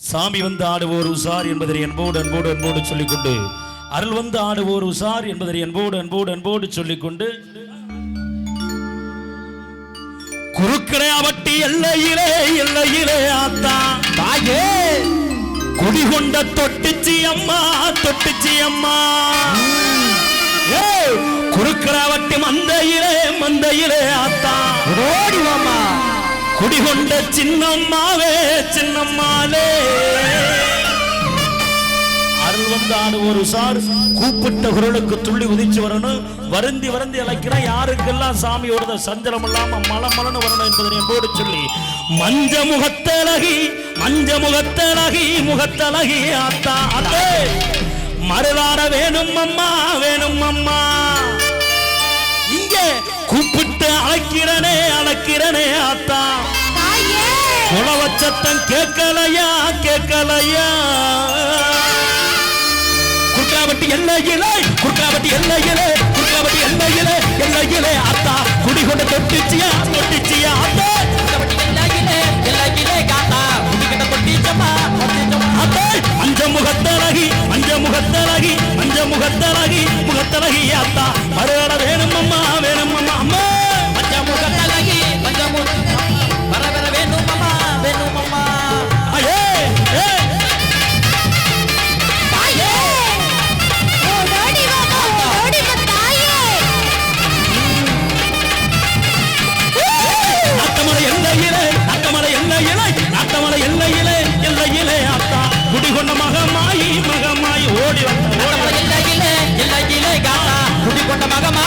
சாமி வந்து ஆடுவோர் உசார் என்பதை அன்போடு அன்போடு அன்போடு சொல்லிக்கொண்டு அருள் வந்து ஆடுவோர் உசார் என்பதை அன்போடு அன்போடு அன்போடு சொல்லிக்கொண்டு குறுக்கடையாவட்டி எல்லையிலே எல்லையிலே ஆத்தா தாயே குடிகொண்ட தொட்டுச்சி அம்மா தொட்டுச்சி அம்மா. ஏய், குறுக்கடையாவட்டி மந்தையிலே மந்தையிலே ஆத்தா. ஓடிவாமா குடிகொண்ட சின்னம்மாவே சின்னம்மாலே. அருள் வந்தாடு ஒரு சார் கூப்பிட்ட குரலுக்கு துள்ளி உதிச்சு வரணும். வருந்தி வருந்தி அழைக்கிற யாருக்கெல்லாம் சாமியோட சஞ்சலம் இல்லாம மல வரணும் என்பதை என்போடு சொல்லி. மஞ்ச முகத்தழகி மஞ்ச முகத்தழகி முகத்தழகி ஆத்தா அத்தே மறுவார வேணும் அம்மா வேணும் அம்மா. இங்கே கூப்பிட்டு அழைக்கிறனே அழைக்கிறனே ஆத்தா. சத்தம் கேட்கலையா கேட்கலையா? குற்றாவட்டி எல்லையிலே குற்றாவட்டி எல்லையிலே குற்றாவட்டி எல்லையிலே எல்லையிலே அத்தா குடிகொண்ட தொட்டிச்சியா தொட்டிச்சியா அத்தா எல்லாகிலே எல்லாகிலே காத்தா. குடிக்கிட்ட தொட்டிச்சம்மா தொட்டிச்சம்மா அத்தா மஞ்ச முகத்தழகி மஞ்ச முகத்தழகி மஞ்ச முகத்தழகி முகத்தழகி அத்தா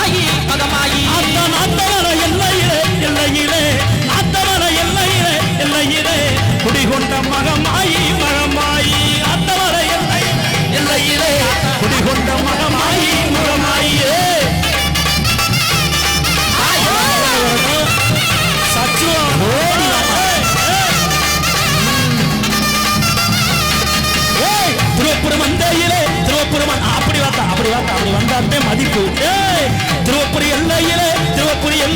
மகமாயி மகமாயி அத்தா நாட்டமலை எல்லையிலே எல்லையிலே நாட்டமலை எல்லையிலே எல்லையிலே. குடிகொண்ட மகமாயி மகமாயி. அத்தமலை எல்லை எல்லையிலே. குடிகொண்ட மகமாயி ஏய் திருவப்புரம் வந்தையிலே திருவப்புரம் வந்த- அப்படி வாத்தா அப்படி வாத்தா அப்படி வந்தாத்தே மதிப்பு. திருவப்புரி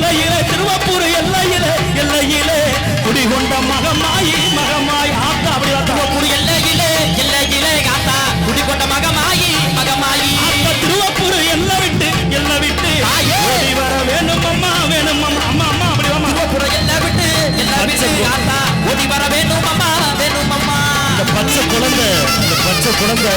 எல்லையிலே திருவப்பூர் எல்லையிலே எல்லையிலே. குடிகொண்ட மகமாயி மகமாயி ஆத்தா அப்படி வாத்தா திருவப்பூர் எல்லையிலே எல்லையிலே காத்தா குடிக்கொண்ட மகமாயி மகமாயி. ஆத்தா திருவப்பூர் எல்லை விட்டு எல்லை விட்டு. ஓடி வர வேணும் அம்மா வேணும் அம்மா அம்மா அம்மா அப்படி வாமா திருவப்பூர் எல்லை விட்டு எல்லை விட்டு காத்தா ஓடி வர வேணும் அம்மா வேணும் அம்மா. இந்த பச்சை குழந்தை இந்த பச்சை குழந்தை.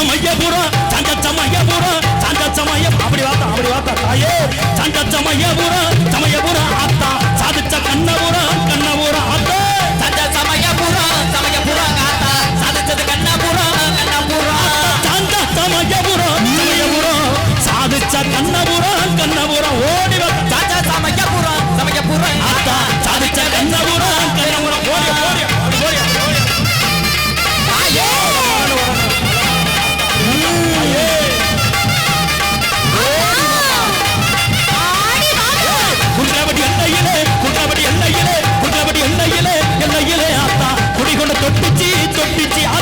சங்கச்சமய்யபுரம் சங்கச்சமய்யபுரம் சங்கச்சமய்ய அப்படி வாத்தா அப்படி வாத்தா தாயே. சங்கச்சமய்யபுரம் சமயபுரம் the BTI.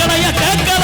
கேட்கலையா கேட்கல